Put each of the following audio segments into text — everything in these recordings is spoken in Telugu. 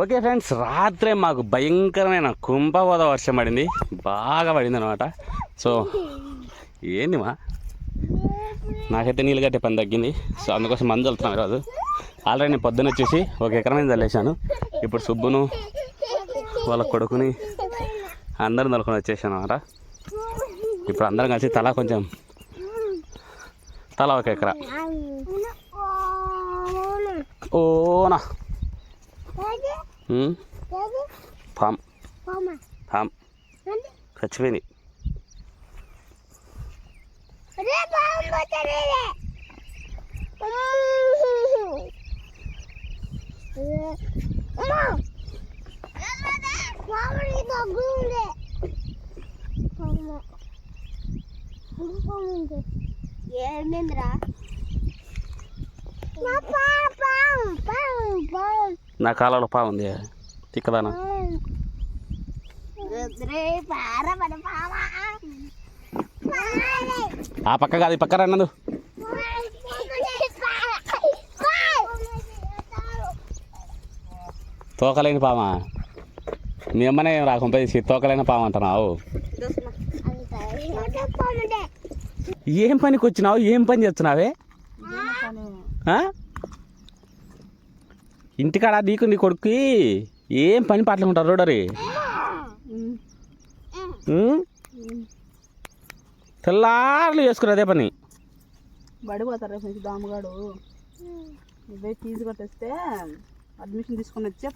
ఓకే ఫ్రెండ్స్ రాత్రే మాకు భయంకరమైన కుంభపోద వర్షం పడింది. బాగా పడింది అనమాట సో ఏంది మా? నాకైతే నీళ్ళు కట్టే పని తగ్గింది. సో అందుకోసం మందు వెళ్తున్నాను ఈరోజు. ఆల్రెడీ నేను పొద్దున్న వచ్చేసి ఒక ఎకరమైన చల్లేసాను ఇప్పుడు సుబ్బును వాళ్ళ కొడుకుని అందరం నలుకొని వచ్చేసాను అనమాట ఇప్పుడు అందరం కలిసి తలా కొంచెం తలా ఒక ఎకరా. ఓనా 응? 밤. 밤아. 밤. 같이 베니. 그래 밤 버터리래. 음. 엄마. 마무리가 그런데. 엄마. 무슨 밤인데? 얘네들아. 나 빵, 빵, 빵, 빵. తిక్కదానా. పార మన పావా ఆ పక్క కాదు ఈ పక్క రన్నదు తోకలేని పామా మీ అమ్మనే రాకుంపేసి తోకలేని పాము అంటున్నావు ఏం పనికి వచ్చినావు? ఏం పని చేస్తున్నావే? ఇంటికాడ నీకు నీ కొడుక్కి. ఏం పని పాటలు ఉంటారు రోడరి తెల్లారులు చేసుకుని అదే పని. బడి పోతారు రేపు నుంచి దామగాడు. నువ్వే ఫీజు కట్టేస్తే అడ్మిషన్ తీసుకొని వచ్చే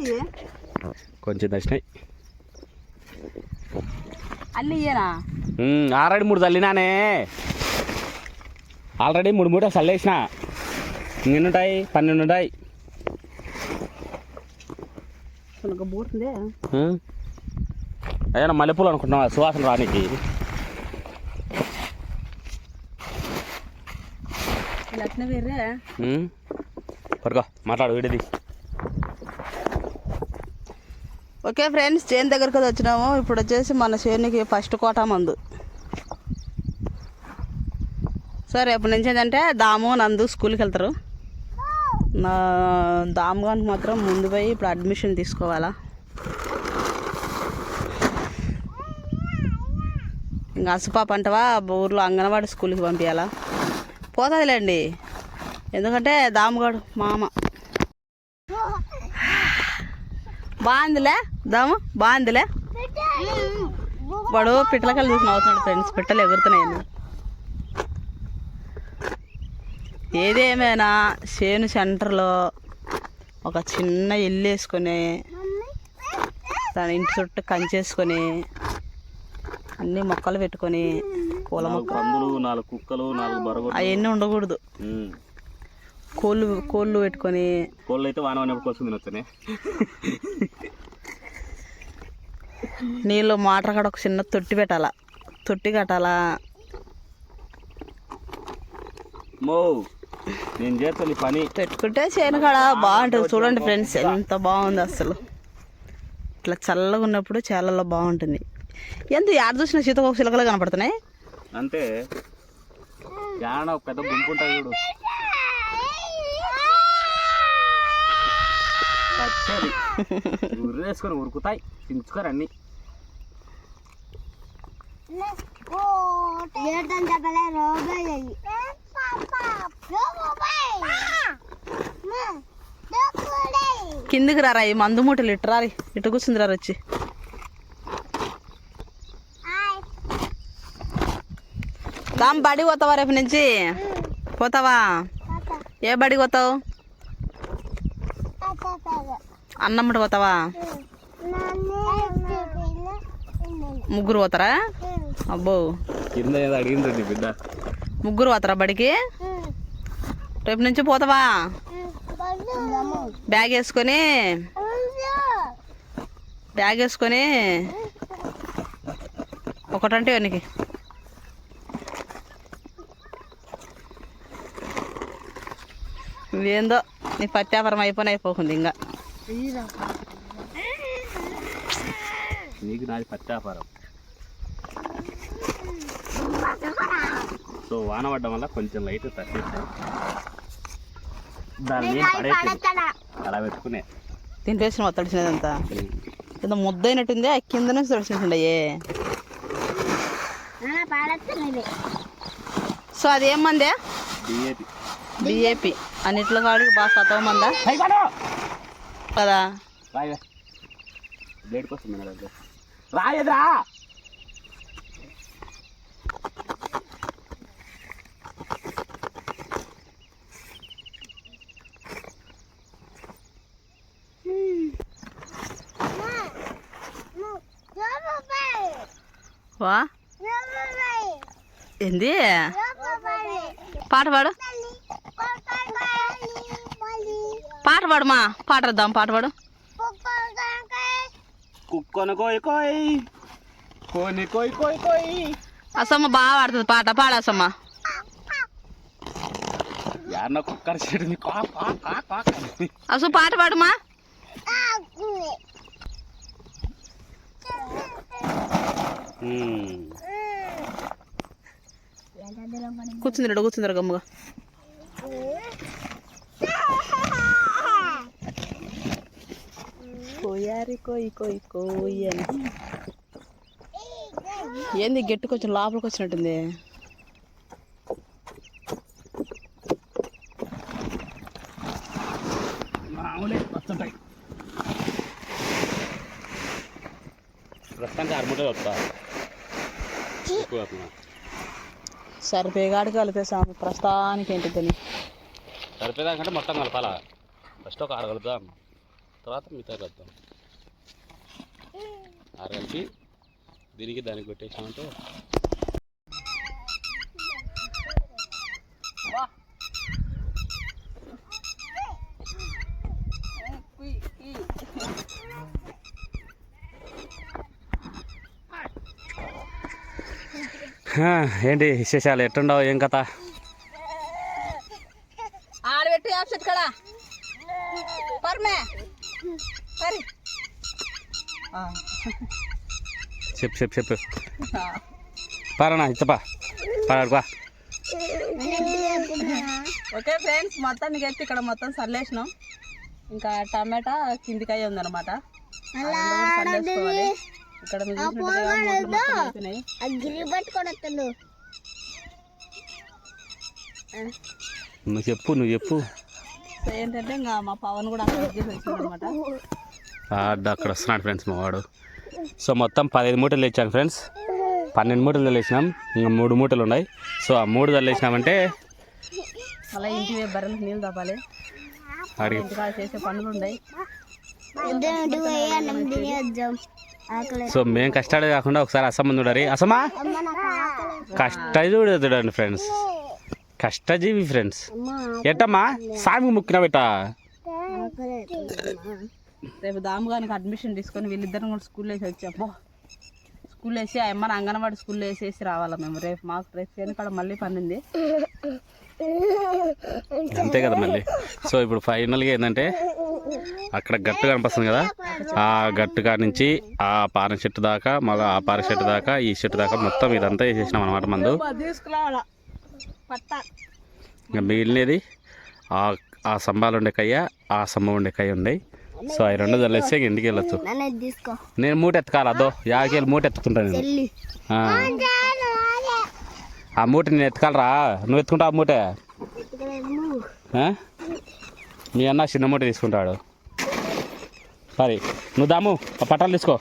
ఇయ్యి. కొంచెం దర్శనాయి ఇయ్యనా ఆల్రెడీ మూడు చల్లినానే. ఆల్రెడీ మూడు మూట చల్లేసిన. నిన్నుంటాయి పన్నెండు ఉంటాయి అయ్యా మల్లెపూలు అనుకుంటున్నావా? సువాసన రానికి పడుకో మాట్లాడు వీడిది ఓకే ఫ్రెండ్స్ చేను దగ్గరికి వచ్చినాము. ఇప్పుడు వచ్చేసి మన చేనుకి ఫస్ట్ కోట మందు. సో రేపు నుంచి ఏంటంటే దాము నందు స్కూల్కి వెళ్తారు. నా దాము గారికి మాత్రం ముందు పోయి ఇప్పుడు అడ్మిషన్ తీసుకోవాలా. ఇంకా అసపాప అంటవా ఊర్లో అంగన్వాడి స్కూల్కి పంపించాలా పోతుందిలేండి. ఎందుకంటే దాముగాడు మామ. బాగుందిలే? దాము బాగుందిలే? వాడు పిట్టలకలు చూసి నవ్వుతున్నాడు ఫ్రెండ్స్ పిట్టలు ఎగురుతున్నాయి ఏదేమైనా చేను సెంటర్లో ఒక చిన్న ఇల్లు వేసుకొని దాని ఇంటి చుట్టూ కంచేసుకొని అన్ని మొక్కలు పెట్టుకొని పూల మొక్కలు. నాలుగు కుక్కలు నాలుగు అవన్నీ ఉండకూడదు. కోళ్ళు కోళ్ళు పెట్టుకొని. కోళ్ళు అయితే వాన కోసం తినొచ్చనే. నీళ్ళు మోటార్ కాడ ఒక చిన్న తొట్టి పెట్టాలా. తొట్టి కట్టాలా. మో నేను చేస్తాను పని. పెట్టుకుంటే చేను కాడ బాగుంటుంది. చూడండి ఫ్రెండ్స్ ఎంత బాగుంది అసలు. ఇట్లా చల్లగా ఉన్నప్పుడు చాలా బాగుంటుంది. ఎంత యాడ చూసిన సీతకొక చిలకలు కనపడుతున్నాయి? ఒక పెద్ద గుంపు ఉంటుంది చూడు. పచ్చది ఉర్రేసుకొని ఉరుకుతాయి. చించుకొని అన్ని కిందికి రారా ఈ మందు మూటలు ఇటు రారి ఇటు కూర్చుంది రారు వచ్చి. దామ్ బడి పోతావా రేపు నుంచి? పోతావా? ఏ బడి పోతావు? అన్నమ్మట పోతావా? ముగ్గురు పోతారా? అబ్బో. అడిగింది బిడ్డ. ముగ్గురు పోతారా బడికి? రేపు నుంచి పోతావా? బ్యాగ్ వేసుకొని? బ్యాగ్ వేసుకొని? ఒకటంటే వెనక్కి. ఏందో నీ పత్యాపరం అయిపోయిన అయిపోతుంది ఇంకా. నీకు నాది పత్యాపారం సో వాన పడడం వల్ల కొంచెం లైట్ తగ్గేస్తాయి దాన్ని అలా. పెట్టుకునే. దీంట్లో వేసిన మొత్తం తడిచినదంతా కింద ముద్దైనట్టుంది ఆ కింద నుంచి తడిచినట్టుండయే పడతాను సో అది ఏం మందే? డిఏపి డిఏపి అన్నిట్లో కాడికి బాగా సతవ మందా? కదా రాయవే బ్లేడ్కి వస్తుంది నా దగ్గర. రాయదురా వా. ఏంది? పాట పాడు పాట పాడుమా పాట వద్దాం పాట పాడు. కుక్కను కోయ్ కోయ్. కోని కోయ్ కోయ్ కోయ్. అసమ్మ బాగా పాడుతుంది పాట పాడు అసమ్మ. యాన్న కుక్కర చెడు కా కా కా కా అని. అసు పాట పాడుమా మ్మ్. కూర్చుందిరాడు కూర్చుందిరా గమ్ముగా. కోయారి కోయి కోయి కోయి అని ఏంది గట్టి కొంచెం లోపలికి వచ్చినట్టుంది? ప్రస్తుతానికి అరముటే వస్తా. సరిపోయేగాడికి కలిపేసాము ప్రస్తుతానికి ఏంటిదని సరిపోయేదాకంటే మొత్తం కలపాలా? ఫస్ట్ ఒక ఆరు కలుపుదాం. తర్వాత మిగతా కలుపుదాం ఆరు కలిపి దీనికి దానికి పెట్టేసామంటే హా, ఏంటి విశేషాలు? ఎట్టుండవు ఏం కథ? ఆడబెట్టి ఆప్సెట్ కదా పర్మే. సరే చెప్పు చెప్పు చెప్పు. పారనా ఇచ్చపా పాడుకో ఓకే ఫ్రెండ్స్ మొత్తానికి అయితే ఇక్కడ మొత్తం సల్లేసినాం ఇంకా టమాటా కిందికాయ ఉందన్నమాట. ఆ రెండు కూడా సల్లేసుకోవాలి ఇక్కడ నువ్వు చెప్పు నువ్వు చెప్పు. ఏంటంటే ఇంకా మా పవన్ కూడా అక్కడ వచ్చేసి వచ్చింది అనమాట ఆడ అక్కడ వస్తున్నాడు ఫ్రెండ్స్ మా వాడు సో మొత్తం పదిహేను మూటలు తెచ్చాను ఫ్రెండ్స్. పన్నెండు మూటలు తెల్లేసినాం ఇంకా మూడు మూటలు ఉన్నాయి. సో ఆ మూడు తెల్లేసినామంటే మళ్ళీ ఇంటి నీళ్ళు తప్పాలి చేసే పనులు ఉన్నాయి. సో మేము కష్టాడే కాకుండా ఒకసారి అసమ్మ చూడరి అసమా కష్ట చూడ చూడండి ఫ్రెండ్స్. కష్టజీవి ఫ్రెండ్స్. అమ్మ ఎట్టమ్మా? సామి ముక్కిన పెట్ట ఆకలి రేపు దాముగానికి అడ్మిషన్ తీసుకొని వీళ్ళిద్దరం కూడా స్కూల్ వేసి వచ్చాము స్కూల్ వేసి ఆ అమ్మని అంగన్వాడి స్కూల్లో వేసేసి రావాలా మేము? రేపు మాకు రేపు చేనుకాడ మళ్ళీ పని ఉంది. అంతే కదా మళ్ళీ. సో ఇప్పుడు ఫైనల్గా ఏంటంటే అక్కడ గట్టు కనిపిస్తుంది కదా? ఆ గట్టు కాడ నుంచి ఆ పార చెట్టు దాకా మళ్ళీ ఆ పార చెట్టు దాకా ఈ చెట్టు దాకా మొత్తం ఇదంతా వేసేసినాం అనమాట మందు. ఇంకా మిగిలినది ఆ ఆ స్తంభాలు ఉండే కయ్య ఆ స్తంభం ఉండే కయ్య ఉన్నాయి సో అవి రెండు ఇంక ఇంటికి వెళ్ళొచ్చు నేను మూట ఎత్తుకాలి అదో యాకేళ్ళు మూట ఎత్తుకుంటాను నేను. ఆ. మూట నేను ఎత్తుకాలరా? నువ్వు ఎత్తుకుంటావు ఆ మూట? మీ అన్న చిన్న మూట తీసుకుంటాడు. సరే నువ్వు దాము ఆ పట్టాలు తీసుకో.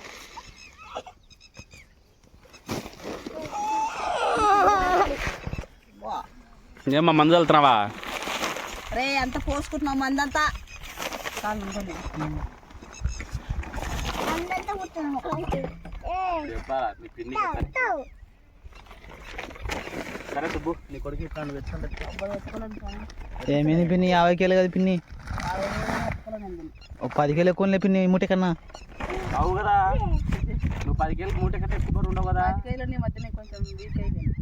ఏమ్మా మందు వెళ్తున్నావా రే ఎంత పోసుకుంటున్నాం మందంతా. కాలు ఉంటుంది. సరే సుబ్బు నీ కొడుకు ఏమైంది పిన్ని? యాభై కేలు కదా పిన్ని? ఒక పది కేలు ఎక్కువ పిన్ని మూట కన్నా అవు కదా. నువ్వు పది కేళ్ళకి మూట కట్టే ఎక్కువ ఉండవు కదా. కేజీలు నీ మధ్యన కొంచెం వీక్ అయిపోయింది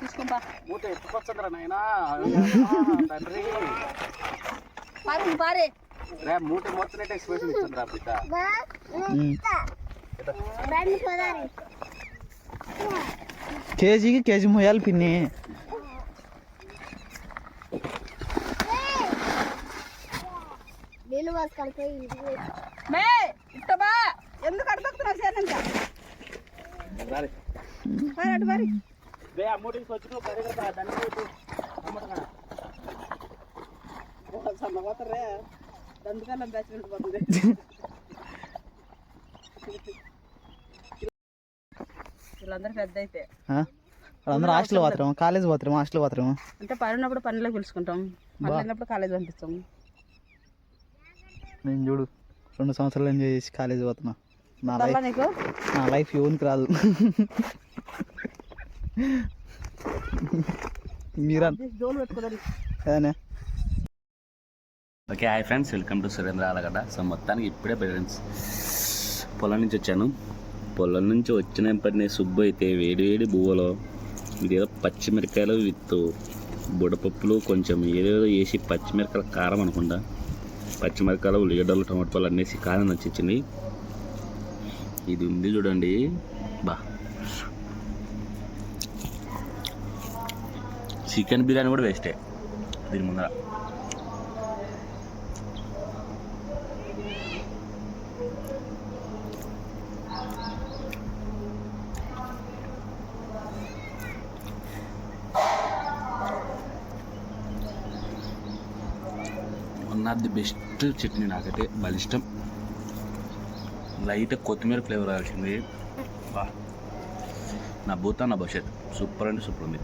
తీసుకుంటా. మూట ఎత్తుకొచ్చదురా నాయనా. తండ్రి. పారి పారే. రే మూట మొత్తం ఎక్స్ప్రెషన్ బిడ్డ. పోదారి కేజీకి కేజీ మొయ్యాలి పిన్ని. వీళ్ళందరూ పెద్ద అయితే. ఆ? వాళ్ళందరూ హాస్టల్ పోతారేమో కాలేజ్ పోతారేమో హాస్టల్ పోతారేమో. అంటే పని ఉన్నప్పుడు పనిలోకి పిలుచుకుంటాం. పని లేనప్పుడు కాలేజ్ పంపిస్తాం. నేను చూడు రెండు సంవత్సరాలు ఎంజాయ్ చేసి కాలేజ్ పోతున్నా. నా లైఫ్ నా లైఫ్ యోనికి రాదు. మీరా? Okay hi friends welcome to Surendra Alagadda. So మొత్తానికి ఇప్పుడే ఫ్రెండ్స్ పొలం నుంచి వచ్చాను. పొలం నుంచి వచ్చిన పడిన సుబ్బు అయితే వేడి వేడి బువ్వలో ఇదేదో పచ్చిమిరకాయలు విత్ బుడపప్పులు కొంచెం ఏదేదో వేసి పచ్చిమిరకాయల కారం అనుకుంటా. పచ్చిమిరకాయలు ఉల్లిగడ్డలు టమాటాలు అన్నేసి కారం నచ్చిచ్చింది ఇది ఉంది చూడండి. బా చికెన్ బిర్యానీ కూడా వేస్టే. దీని ముందర. One of the best chutney నాకైతే బలిష్టం. లైట్ కొత్తిమీర ఫ్లేవర్ రావాల్సింది నా భూత నా భవిష్యత్. సూపర్ అంటే సూపర్ ఉంది.